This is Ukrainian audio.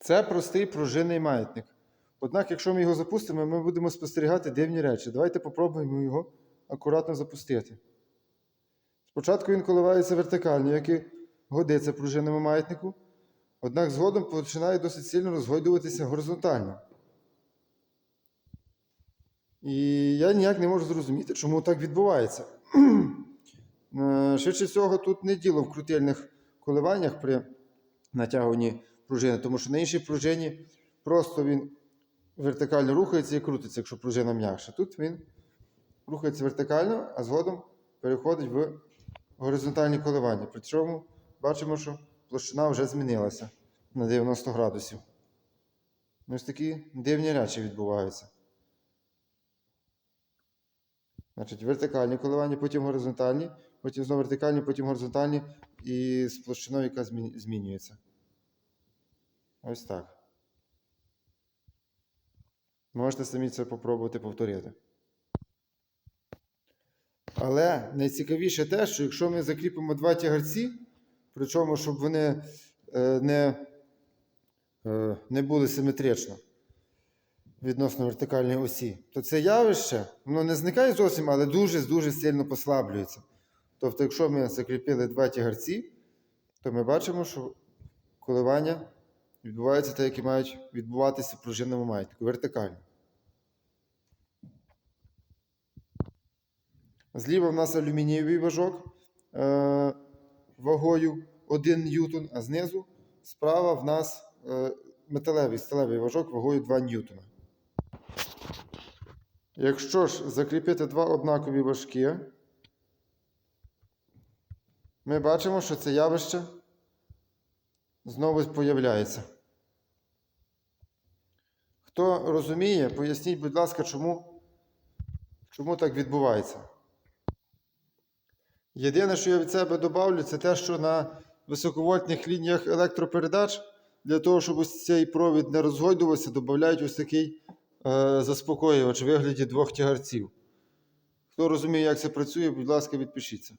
Це простий пружинний маятник. Однак, якщо ми його запустимо, ми будемо спостерігати дивні речі. Давайте попробуємо його акуратно запустити. Спочатку він коливається вертикально, як і годиться пружинному маятнику, однак згодом починає досить сильно розгойдуватися горизонтально. І я ніяк не можу зрозуміти, чому так відбувається. Е, Швидше всього, тут не діло в крутильних коливаннях при натягуванні пружини, тому що на іншій пружині просто він вертикально рухається і крутиться, якщо пружина м'якша. Тут він рухається вертикально, а згодом переходить в горизонтальні коливання. При цьому бачимо, що площина вже змінилася на 90 градусів. Ось такі дивні речі відбуваються. Значить, вертикальні коливання, потім горизонтальні, потім знову вертикальні, потім горизонтальні і з площиною, яка змінюється. Ось так. Можете самі це попробувати повторити. Але найцікавіше те, що якщо ми закріпимо два тягарці, причому, щоб вони е, не, е, не були симетрично відносно вертикальної осі, то це явище воно не зникає зовсім, але дуже-дуже сильно послаблюється. Тобто, якщо ми закріпили два тягарці, то ми бачимо, що коливання відбуваються так, які мають відбуватися в пружинному маятнику, вертикально. Зліва в нас алюмінієвий важок е, вагою 1 ньютон, а знизу справа в нас е, металевий сталевий важок вагою 2 ньютона. Якщо ж закріпити два однакові важки, ми бачимо, що це явище знову появляється. Хто розуміє, поясніть, будь ласка, чому, чому так відбувається. Єдине, що я від себе добавлю, це те, що на високовольтних лініях електропередач для того, щоб ось цей провід не розгойдувався, додають ось такий е, заспокоювач у вигляді двох тягарців. Хто розуміє, як це працює, будь ласка, відпишіться.